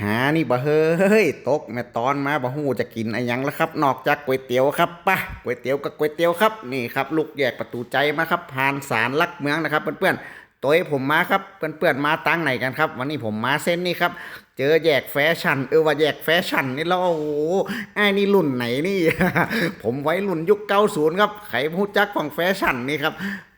หานี่บ่เฮ้ยตกแม่ตอนมาบ่ฮู้จะกินอะไรยังแล้วครับ นอกจากก๋วยเตี๋ยวครับปะก๋วยเตี๋ยวกับก๋วยเตี๋ยวครับนี่ครับ ลูกแยกประตูใจมาครับ ผ่านศาลลักเมืองนะครับ เพื่อนๆตัวผมมาครับเพื่อนๆมาตั้งไหนกันครับ วันนี้ผมมาเส้นนี่ครับ เจอแยกแฟชั่นเออว่าแยกแฟชั่นนี่แล้วโอ้โหไอ้นี่รุ่นไหนนี่ ผมไว้รุ่นยุค90ครับใครพูดจักของแฟชั่นนี่ครับ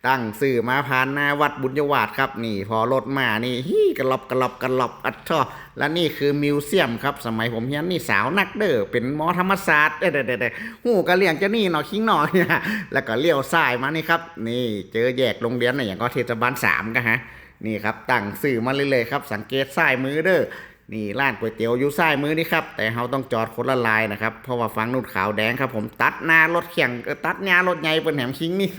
ตั้งสื่อมาผ่านหนาวัดบุญยวาดครับ นี่พอรถมานี่ฮี่กระลอบกระลอบกระลอบอัดท่อและนี่คือมิวเซียมครับ สมัยผมเฮียนนี่สาวนักเด้อเป็นหมอธรรมศาสตร์เด้อเด้อเด้อเด้อหูกระเลี่ยงจะนี่หนอคิงหนอเนี่ยแล้วก็เลี้ยวซ้ายมานี่ครับ นี่เจอแยกโรงเรียนอะไรอย่างก็เทศบาลสามกันฮะนี่ครับตั้งสื่อมาเลยเลยๆครับ สังเกตซ้ายมือเด้อ นี่ร้านก๋วยเตี๋ยวอยู่ซ้ายมือนี่ครับ แต่เราต้องจอดคนละลายนะครับ เพราะว่าฟังนู่นขาวแดงครับ ผมตัดหน้ารถเขียงตัดหน้ารถใหญ่เป็นแหมคิงนี่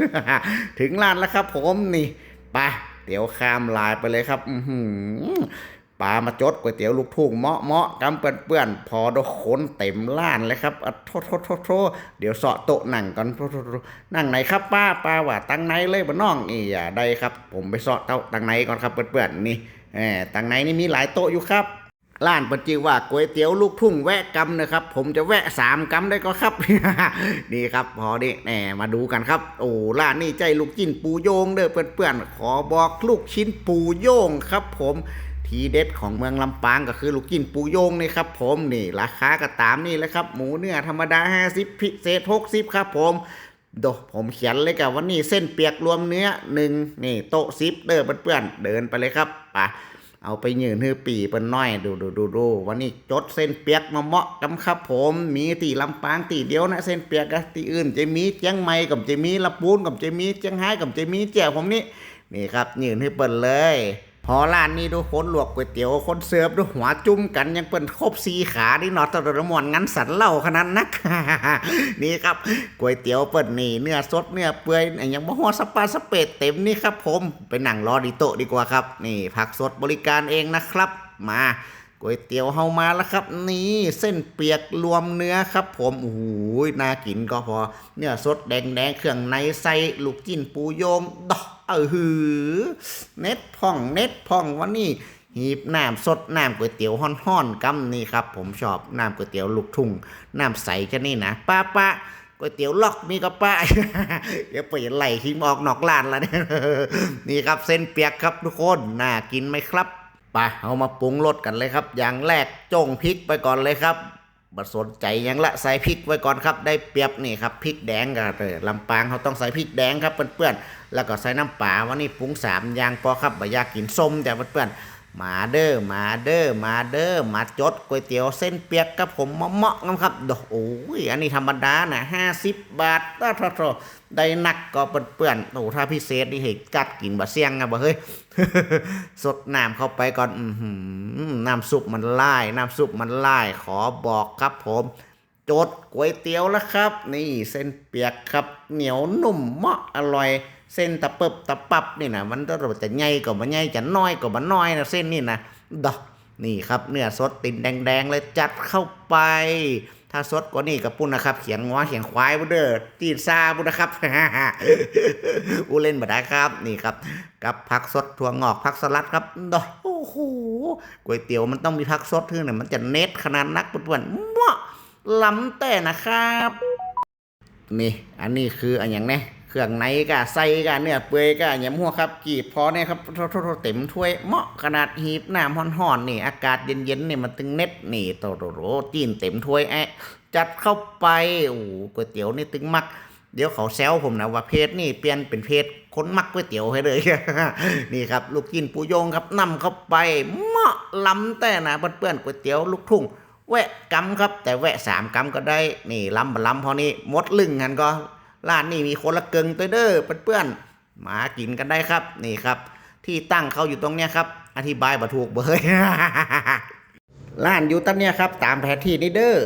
ถึงร้านแล้วครับ ผมนี่ไปเตี๋ยวข้ามลายไปเลยครับ อืปลามาจดก๋วยเตี๋ยวลูกทุ่งเมาะเมาะกำเปื้อนๆพอดกคนเต็มร้านเลยครับอะโทษโทษโทษโทษเดี๋ยวเสาะโต๊ะนั่งก่อนทษโทษโทษนั่งไหนครับป้าป้าว่าตั้งไหนเลยบ่น้องอีอย่าได้ครับ ผมไปเสาะโต๊ะตั้งไหนก่อนครับเปื้อนๆนี่แหมตั้งไหนนี่มีหลายโต๊ะอยู่ครับ ร้านปัจจิว่าก๋วยเตี๋ยวลูกทุ่งแวะกำนะครับ ผมจะแวะสามกำได้ก็ครับนี่ครับพอดีแหมมาดูกันครับ โอ้ร้านนี้ใจลูกจิ้นปูโยงเด้อเพื่อนๆขอบอกลูกชิ้นปูโยงครับ ผมทีเด็ดของเมืองลำปางก็คือลูกจิ้นปูโยงนี่ครับ ผมนี่ราคาก็ตามนี่แหละครับ หมูเนื้อธรรมดา 50 พิเศษ 60 ครับ ผมโดผมเขียนเลยกับว่านี่เส้นเปียกรวมเนื้อหนึ่งนี่โต๊ะซิปเด้อเพื่อนๆเดินไปเลยครับไป เอาไปยืนฮือปีเปิ้นน้อยดูดูดูดูวันนี้จดเส้นเปียกมาเหมาะกันครับผม มีตีลำปางตีเดียวนะเส้นเปียกอะตีอื่นจะมีเจียงใหม่กับจะมีละปูนกับจะมีเจียงไฮ้กับจะมีแจ่วผมนี่นี่ครับยืนฮือเปิ้นเลย พอร้านนี้ดูคนลวกก๋วยเตี๋ยวคนเสิร์ฟดูหัวจุ่มกันยังเปิ้นครบสีขาดิหนอตระมวนงั้นสันเล่าขนาดนัก นี่ครับก๋วยเตี๋ยวเปิดนี่เนื้อสดเนื้อเปื่อยยังมะฮอสปาสเปดเต็มนี่ครับผมไปนั่งรอดีโตดีกว่าครับ นี่ผักสดบริการเองนะครับ มา ก๋วยเตี๋ยวเฮามาแล้วครับ นี่เส้นเปียกรวมเนื้อครับ ผมโอ้โหน่ากินก็พอ เนื้อสดแดงๆเครื่องในใส่ลูกจิ้นปูโยงดอกเออหือ เน็ตพ่องเน็ตพ่องวันนี้หีบน้ำสดน้ำก๋วยเตี๋ยวห้อนๆกำนี่ครับ ผมชอบน้ำก๋วยเตี๋ยวลูกทุ่งน้ำใสแค่นี้นะป้าป้าก๋วยเตี๋ยวล็อกมีก็ป้าเดี๋ยวไปไหลทิ้งออกนอกร้านแล้วเนี่ยนี่ครับเส้นเปียกครับทุกคนน่ากินไหมครับ ไปเอามาปรุงรสกันเลยครับ อย่างแรกจ้งพริกไปก่อนเลยครับบัดสนใจยังละใส่พริกไว้ก่อนครับ ได้เปรียบนี่ครับพริกแดงกันเลยลำปางเขาต้องใส่พริกแดงครับเพื่อนๆแล้วก็ใส่น้ำปลาวันนี้ปรุงสามอย่างพอครับบ่อยากกินส้มแต่เพื่อนๆ มาเด้อมาเด้อมาเด้อมาจดก๋วยเตี๋ยวเส้นเปียกกับผมเหมาะๆกันครับโอ้ยอันนี้ธรรมดานะห้าสิบบาทต้าทอได้นักก็เปื่อนๆโอ้ถ้าพิเศษนี่เห็นกัดกินบะเสียงอะบ่เฮ้ยสดน้ำเข้าไปก่อนอน้ำซุปมันไล่น้ำซุปมันไล่ขอบอกครับผมจดก๋วยเตี๋ยวแล้วครับ นี่เส้นเปียกครับ เหนียวนุ่มเหมาะอร่อย เส้นตะเปิบตะปับนี่นะมันจะจะใหญ่ก็บ่ใหญ่จะน้อยก็บ่น้อยนะเส้นนี่นะดอกนี่ครับเนื้อสดติ่นแดงๆเลยจัดเข้าไป ถ้าสดกว่านี่กับปุ้นนะครับ เขียงงัวเขียงควายบุเด้อตีนซาบุนะครับอูเล่นบ่ได้ครับนี่ครับ กับผักสดถั่วงอกผักสลัดครับดอกโอ้โหก๋วยเตี๋ยวมันต้องมีผักสดที่ไหนมันจะเน็ตขนาดนักเพื่อนมั่วล้ำแต่นะครับ นี่ อันนี้คืออันอย่างเนี้ย เครื่องในกะใส่กะเนื้อเปื่อยกะอย่างหัวครับกีบพอเนี่ยครับทโทโทเต็มถ้วยเหมาะขนาดหีบน้ำห่อนๆนี่ อากาศเย็นๆนี่มันตึงเน็ตนี่โตโตโรจีนเต็มถ้วยแอะจัดเข้าไปโอ้ก๋วยเตี๋ยวนี่ตึงมัก เดี๋ยวเขาแซวผมนะว่าเพจนี่เปลี่ยนเป็นเพจคนมักก๋วยเตี๋ยวให้เลย นี่ครับ ลูกกินปูยงครับนำเข้าไปเหมาะล้ำแต่นะเพื่อนๆก๋วยเตี๋ยวลูกทุ่งแวะกำครับ แต่แวะสามกำก็ได้ นี่ล้ำบล้ำพอนี้มดลึงกันก็ ร้านนี้มีคนละเกิงตัวเด้อเพื่อนๆมากินกันได้ครับ นี่ครับ ที่ตั้งเขาอยู่ตรงเนี้ยครับ อธิบายบ่ถูกเบยร้านอยู่ตั้งเนี้ยครับ ตามแผนที่นี่เด้อ